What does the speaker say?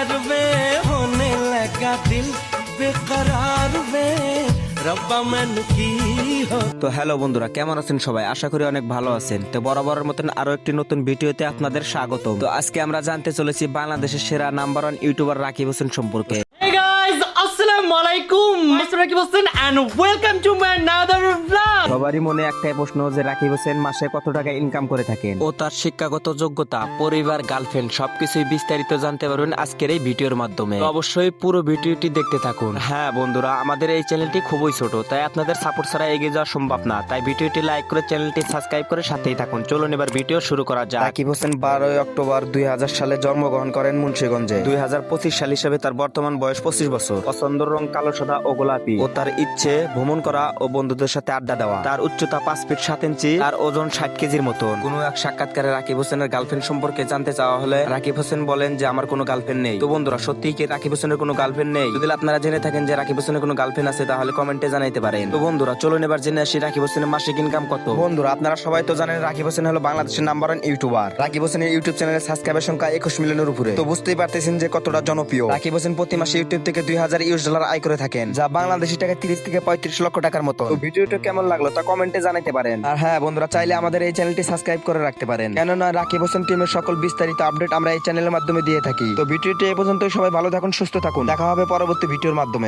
वे होने लगा दिल बेकरार वे रब्बा मन की हो তো হ্যালো বন্ধুরা কেমন আছেন সবাই আশা করি অনেক ভালো আছেন তো বরাবরের মতন আরো একটি নতুন ভিডিওতে আপনাদের স্বাগত তো আজকে আমরা জানতে চলেছি বাংলাদেশের সেরা number one YouTuber Rakib Hossain সম্পর্কে Hey guys, Assalamu alaikum, Mr. Rakib Hossain and welcome to my another vlog. সবারই মনে একটাই প্রশ্ন যে রাকিব হোসেন মাসে কত টাকা ইনকাম করে থাকেন? ও তার শিক্ষাগত যোগ্যতা পরিবার গার্লফ্রেন্ড সবকিছুই বিস্তারিত জানতে পারবেন আজকের এই ভিডিওর মাধ্যমে। অবশ্যই পুরো ভিডিওটি দেখতে থাকুন। হ্যাঁ বন্ধুরা আমাদের এই চ্যানেলটি খুবই ছোট তাই আপনাদের সাপোর্ট ছাড়া এগিয়ে যাওয়া সম্ভব না। তাই ভিডিওটি লাইক করে চ্যানেলটি সাবস্ক্রাইব করে সাথেই থাকুন। চলুন এবার ভিডিও শুরু করা যাক। রাকিব হোসেন বারোই অক্টোবর দুই হাজার সালে জন্মগ্রহণ করেন মুন্সিগঞ্জে। দুই হাজার পঁচিশ সাল হিসেবে তার বর্তমান বয়স পঁচিশ বছর। পছন্দ রং কালো সাদা ও গোলাপি। ও তার ইচ্ছে ভ্রমণ করা ও বন্ধুদের সাথে আড্ডা দেওয়া। তার উচ্চতা পাঁচ ফিট সাত ইঞ্চি তার ওজন ষাট কেজির মতন। কোন এক সাক্ষাৎকারে রাকিব হোসেনের গার্লফ্রেন্ড সম্পর্কে জানতে চাওয়া হলে রাকিব হোসেন বলেন যে আমার কোনো গার্লফ্রেন্ড নেই। তো বন্ধুরা সত্যি কি রাকিব হোসেনের কোনো গার্লফ্রেন্ড নেই? যদি আপনারা জেনে থাকেন যে রাকিব হোসেনের কোনো গার্লফ্রেন্ড আছে তাহলে কমেন্টে জানাইতে পারেন। তো বন্ধুরা চলুন এবার জেনে আসি রাকিব হোসেনের মাসিক ইনকাম কত। বন্ধুরা আপনারা সবাই তো জানেন রাকিব হোসেন হলো বাংলাদেশের নাম্বার ওয়ান ইউটিউবার রাকিব হোসেনের ইউটিউব চ্যানেলের সাবস্ক্রাইবার সংখ্যা একুশ মিলিয়নের উপরে। তো বুঝতেই পারতেছেন যে কতটা জনপ্রিয়। রাকিব হোসেন প্রতি মাসে ইউটিউব থেকে দুই হাজার ইউএস ডলার আয় করে থাকেন যা বাংলাদেশি টাকা তিরিশ থেকে পঁয়ত্রিশ লক্ষ টাকার মতো ভিডিওটা কেমন লাগল তা কমেন্টে জানাইতে পারেন। আর হ্যাঁ বন্ধুরা চাইলে আমাদের এই চ্যানেলটি সাবস্ক্রাইব করে রাখতে পারেন। কেননা রাকিব হোসেন টিমের সকল বিস্তারিত আপডেট আমরা এই চ্যানেলের মাধ্যমে দিয়ে থাকি। তো ভিডিওটি এ পর্যন্তই সবাই ভালো থাকুন সুস্থ থাকুন। দেখা হবে পরবর্তী ভিডিওর মাধ্যমে।